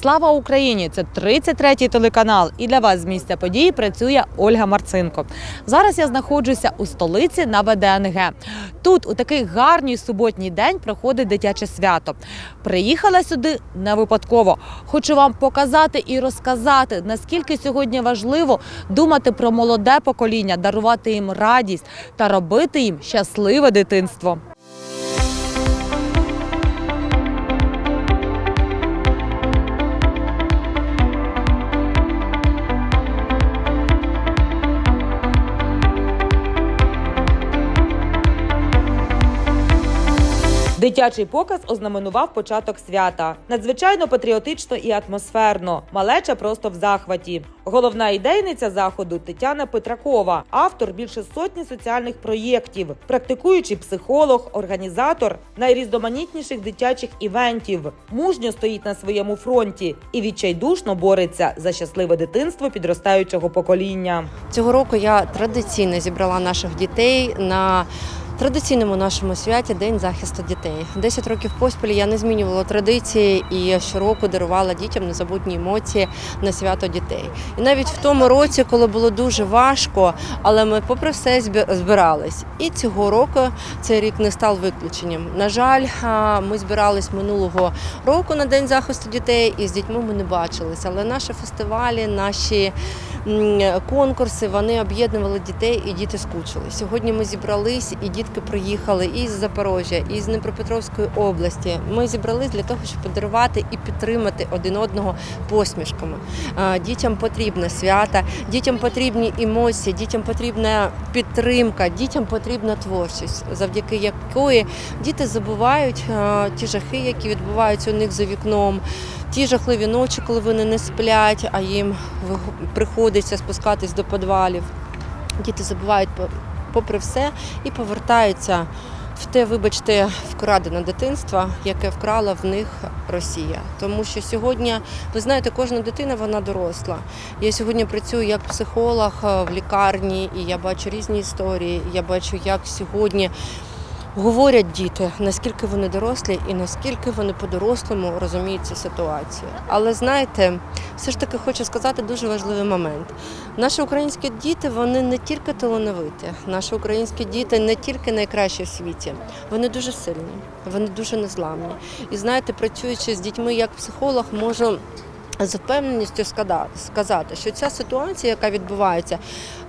Слава Україні! Це 33-й телеканал. І для вас з місця події працює Ольга Марцинко. Зараз я знаходжуся у столиці на ВДНГ. Тут у такий гарний суботній день проходить дитяче свято. Приїхала сюди не випадково. Хочу вам показати і розказати, наскільки сьогодні важливо думати про молоде покоління, дарувати їм радість та робити їм щасливе дитинство. Дитячий показ ознаменував початок свята. Надзвичайно патріотично і атмосферно. Малеча просто в захваті. Головна ідейниця заходу Тетяна Петракова, автор більше сотні соціальних проєктів, практикуючий психолог, організатор найрізноманітніших дитячих івентів. Мужньо стоїть на своєму фронті і відчайдушно бореться за щасливе дитинство підростаючого покоління. Цього року я традиційно зібрала наших дітей на традиційному нашому святі День захисту дітей. Десять років поспіль я не змінювала традиції і щороку дарувала дітям незабутні емоції на свято дітей. І навіть в тому році, коли було дуже важко, але ми, попри все, збирались. І цього року цей рік не став виключенням. На жаль, ми збирались минулого року на День захисту дітей, і з дітьми ми не бачилися. Але наші фестивалі, наші конкурси вони об'єднували дітей, і діти скучили. Сьогодні ми зібрались, і дітки приїхали із Запорожжя, із Дніпропетровської області. Ми зібрались для того, щоб подарувати і підтримати один одного посмішками. Дітям потрібна свята, дітям потрібні емоції, дітям потрібна підтримка, дітям потрібна творчість, завдяки якої діти забувають ті жахи, які відбуваються у них за вікном. Ті жахливі ночі, коли вони не сплять, а їм приходиться спускатись до підвалів. Діти забувають попри все і повертаються в те, вибачте, вкрадене дитинство, яке вкрала в них Росія. Тому що сьогодні, ви знаєте, кожна дитина вона доросла. Я сьогодні працюю як психолог е, в лікарні, і я бачу різні історії. Я бачу, як сьогодні говорять діти, наскільки вони дорослі і наскільки вони по-дорослому розуміють цю ситуацію. Але знаєте, все ж таки хочу сказати дуже важливий момент. Наші українські діти вони не тільки талановиті, наші українські діти не тільки найкращі в світі, вони дуже сильні, вони дуже незламні. І знаєте, працюючи з дітьми як психолог, можу. З впевненістю сказати, що ця ситуація, яка відбувається,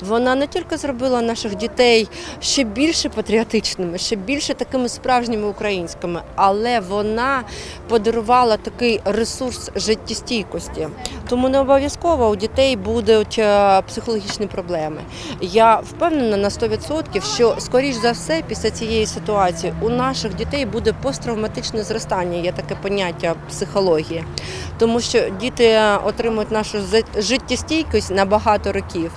вона не тільки зробила наших дітей ще більше патріотичними, ще більше такими справжніми українськими, але вона подарувала такий ресурс життєстійкості. Тому не обов'язково у дітей будуть е, психологічні проблеми. Я впевнена на 100%, що скоріш за все, після цієї ситуації у наших дітей буде посттравматичне зростання. Є таке поняття психології, тому що діти отримують нашу життєстійкість на багато років,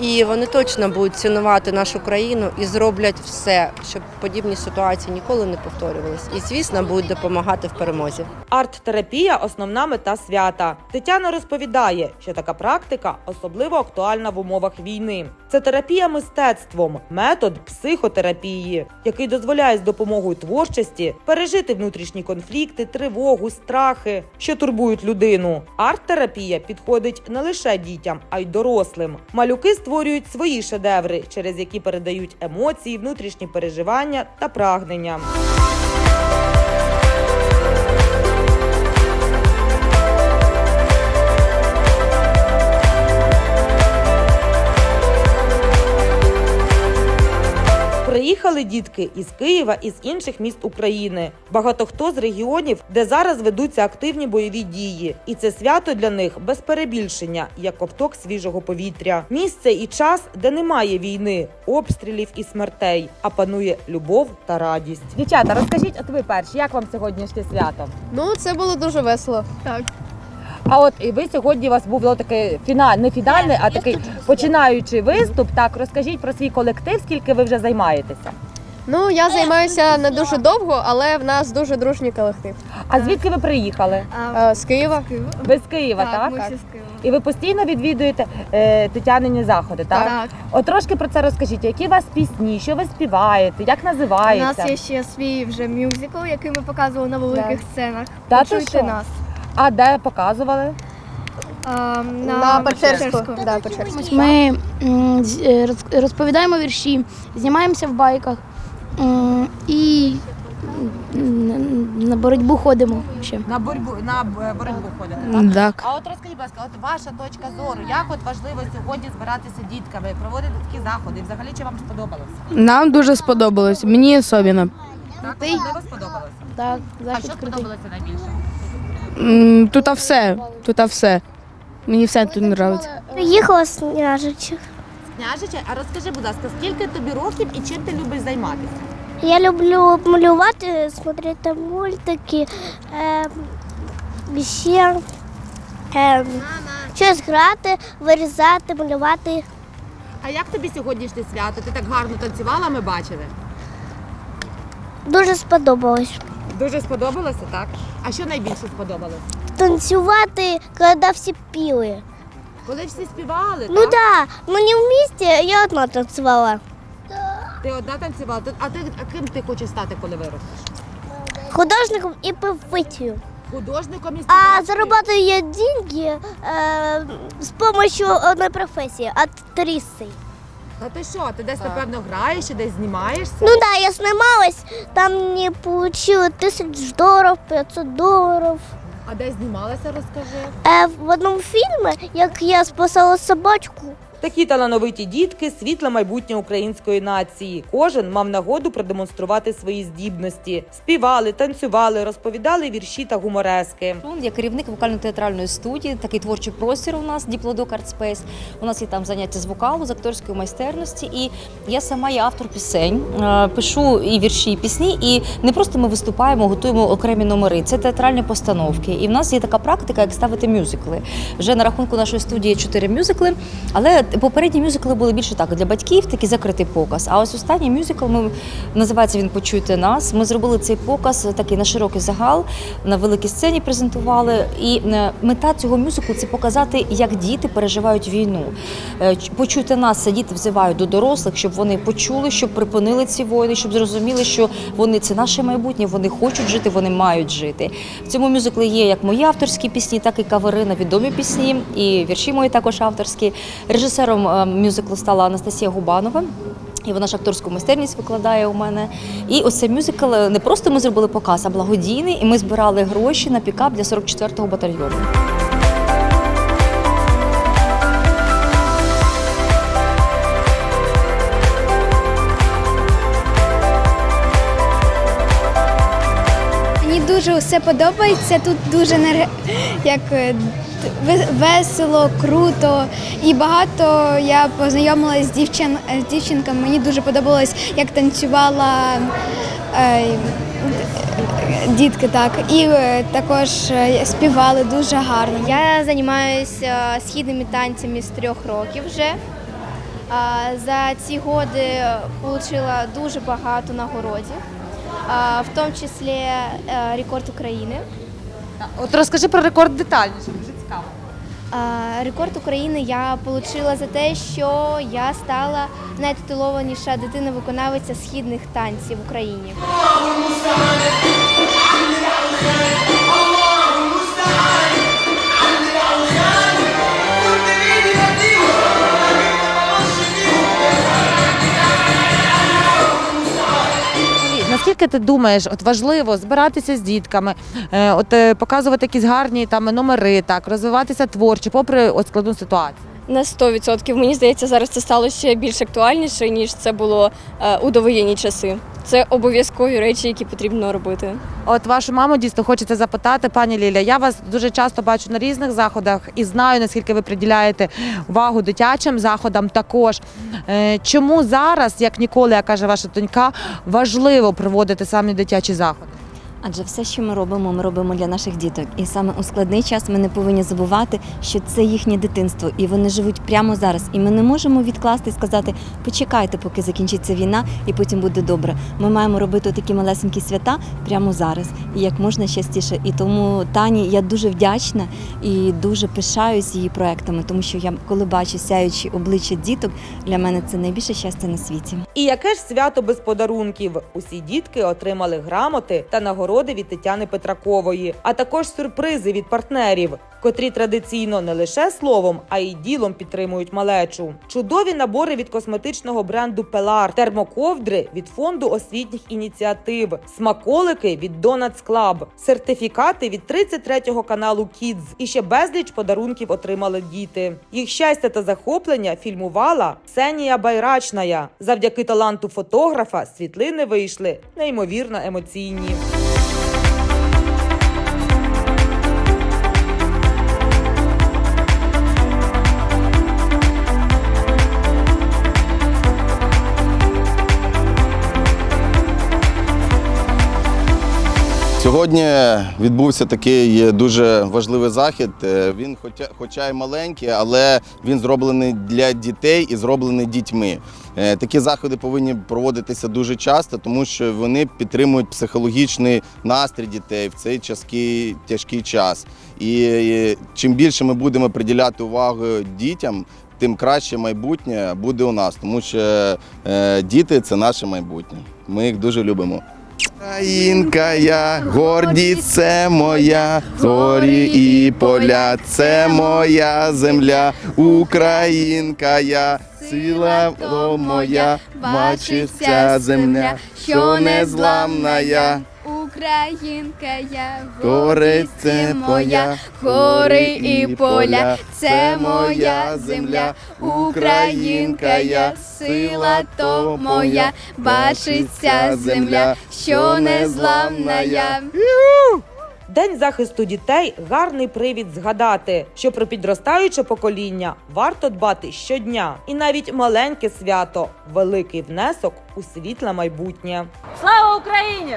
і вони точно будуть цінувати нашу країну і зроблять все, щоб подібні ситуації ніколи не повторювались. І звісно, будуть допомагати в перемозі. Арт-терапія основна мета свята. Тетяна розповідає, що така практика особливо актуальна в умовах війни. Це терапія мистецтвом, метод психотерапії, який дозволяє з допомогою творчості пережити внутрішні конфлікти, тривогу, страхи, що турбують людину. Арт-терапія підходить не лише дітям, а й дорослим. Малюки створюють свої шедеври, через які передають емоції, внутрішні переживання та прагнення. Дітки із Києва і з інших міст України. Багато хто з регіонів, де зараз ведуться активні бойові дії, і це свято для них без перебільшення, як ковток свіжого повітря. Місце і час, де немає війни, обстрілів і смертей, а панує любов та радість. Дівчата, розкажіть, от ви перші, як вам сьогоднішнє свято? Ну, це було дуже весело. Так. А от і ви сьогодні у вас був такий фіналь, не фінальний, а такий починаючий виступ. Так розкажіть про свій колектив, скільки ви вже займаєтеся. Ну, я займаюся не дуже довго, але в нас дуже дружній колектив. А звідки ви приїхали? Е, З Києва. Ви з Києва, так? ми всі з Києва. І ви постійно відвідуєте е, Тетянині заходи, так? Так. От трошки про це розкажіть, які у вас пісні, що ви співаєте, як У називається? нас є ще свій вже мюзикл, який ми показували на великих сценах. Та ти Почуйте що? нас. А де показували? На Печерську. Да, Печерську. Ми м, з- е, роз- розповідаємо вірші, знімаємося в байках і на боротьбу ходимо ще. На боротьбу на боротьбу ходите. Так. А от розкажіть, будь ласка, от ваша точка зору, як от важливо сьогодні збиратися дітками, проводити такі заходи? Взагалі чи вам сподобалося? Нам дуже сподобалось. Мені особливо. Так, особливо сподобалося. Так, А що крутий. сподобалося найбільше? Тут все. Тут все. Мені все тут подобається. Приїхала з. Княжича, а розкажи, будь ласка, скільки тобі років і чим ти любиш займатися? Я люблю малювати, смотрети мультики, е, ще е, щось грати, вирізати, малювати. А як тобі сьогоднішнє свято? Ти так гарно танцювала, ми бачили. Дуже сподобалось. Дуже сподобалося, так? А що найбільше сподобалось? Танцювати, коли всі піли. Коли всі співали, Ну так? да, мені в місті я одна танцювала. Ти одна танцювала. А ти а ким ти хочеш стати, коли виростеш? Художником і певицею. Художником і А співачкою? заробляю я деньги е, з допомогою одної професії актриси. А ти що? Ти десь напевно граєш і десь знімаєшся? Ну да, я снималась, там мне получила тысяч долларов, 500 долларов. А де знімалася, розкажи. Е, в одному фільмі, як я спасала собачку, Такі талановиті дітки світле майбутнє української нації. Кожен мав нагоду продемонструвати свої здібності. Співали, танцювали, розповідали вірші та гуморески. Я керівник вокально-театральної студії, такий творчий простір у нас Діплодок Space. У нас є там заняття з вокалу, з акторської майстерності. І я сама є автор пісень, е, пишу і вірші, і пісні. І не просто ми виступаємо, готуємо окремі номери. Це театральні постановки. І в нас є така практика, як ставити мюзикли. Вже на рахунку нашої студії чотири мюзикли. Але попередні мюзикли були більше так для батьків, такий закритий показ. А ось останній мюзикл ми називається він Почуйте нас. Ми зробили цей показ такий на широкий загал, на великій сцені презентували. І е, мета цього мюзиклу це показати, як діти переживають війну. Е, Почуйте нас, це діти взивають до дорослих, щоб вони почули, щоб припинили ці воїни, щоб зрозуміли, що вони це наше майбутнє, вони хочуть жити, вони мають жити. В цьому мюзиклі є як мої авторські пісні, так і кавери на відомі пісні, і вірші мої також авторські. Режисером е, мюзиклу стала Анастасія Губанова. І вона ж акторську майстерність викладає у мене. І ось цей мюзикл е, не просто ми зробили показ, а благодійний. І ми збирали гроші на пікап для 44-го батальйону. Дуже все подобається. Тут дуже як е, весело, круто і багато я познайомилася з дівчин з дівчинками. Мені дуже подобалось, як танцювала е, дітки. Так і е, також е, співали дуже гарно. Я займаюся східними танцями з трьох років вже. За ці годи отримала дуже багато нагородів, в тому числі е, рекорд України. От розкажи про рекорд детальніше, дуже цікаво. Рекорд України я отримала за те, що я стала найтитулованіша дитина-виконавиця східних танців в Україні. Наскільки ти думаєш, от важливо збиратися з дітками, е, от е, показувати якісь гарні там номери, так розвиватися творчо, попри от складну ситуацію? На 100%. Мені здається, зараз це стало ще більш актуальніше, ніж це було е, у довоєнні часи. Це обов'язкові речі, які потрібно робити. От вашу маму дійсно хочеться запитати, пані Ліля. Я вас дуже часто бачу на різних заходах і знаю, наскільки ви приділяєте увагу дитячим заходам. Також Е, чому зараз, як ніколи, як каже ваша донька, важливо проводити саме дитячі заходи? Адже все, що ми робимо, ми робимо для наших діток. І саме у складний час ми не повинні забувати, що це їхнє дитинство, і вони живуть прямо зараз. І ми не можемо відкласти і сказати, почекайте, поки закінчиться війна, і потім буде добре. Ми маємо робити такі малесенькі свята прямо зараз, і як можна частіше. І тому Тані я дуже вдячна і дуже пишаюсь її проектами, тому що я коли бачу сяючі обличчя діток, для мене це найбільше щастя на світі. І яке ж свято без подарунків? Усі дітки отримали грамоти та нагороди нагороди від Тетяни Петракової, а також сюрпризи від партнерів, котрі традиційно не лише словом, а й ділом підтримують малечу. Чудові набори від косметичного бренду Пелар, термоковдри від фонду освітніх ініціатив, смаколики від Donuts Club, сертифікати від 33-го каналу Kids і ще безліч подарунків отримали діти. Їх щастя та захоплення фільмувала Ксенія Байрачная. Завдяки таланту фотографа світлини вийшли неймовірно емоційні. Сьогодні відбувся такий дуже важливий захід. Е, Він, хоча, хоча й маленький, але він зроблений для дітей і зроблений дітьми. Е, Такі заходи повинні проводитися дуже часто, тому що вони підтримують психологічний настрій дітей в цей тяжкий, тяжкий час. І е, чим більше ми будемо приділяти увагу дітям, тим краще майбутнє буде у нас, тому що е, діти це наше майбутнє. Ми їх дуже любимо. Українка я, гордість це моя, зорі і поля, це моя земля, Українка я, сила моя, бачиться земля, що незламна я. Українка я, Гори це моя, гори і поля, це моя земля, Українка я, сила то моя, бачиться земля, що незламна я. День захисту дітей гарний привід згадати, що про підростаюче покоління варто дбати щодня, і навіть маленьке свято великий внесок у світле майбутнє. Слава Україні!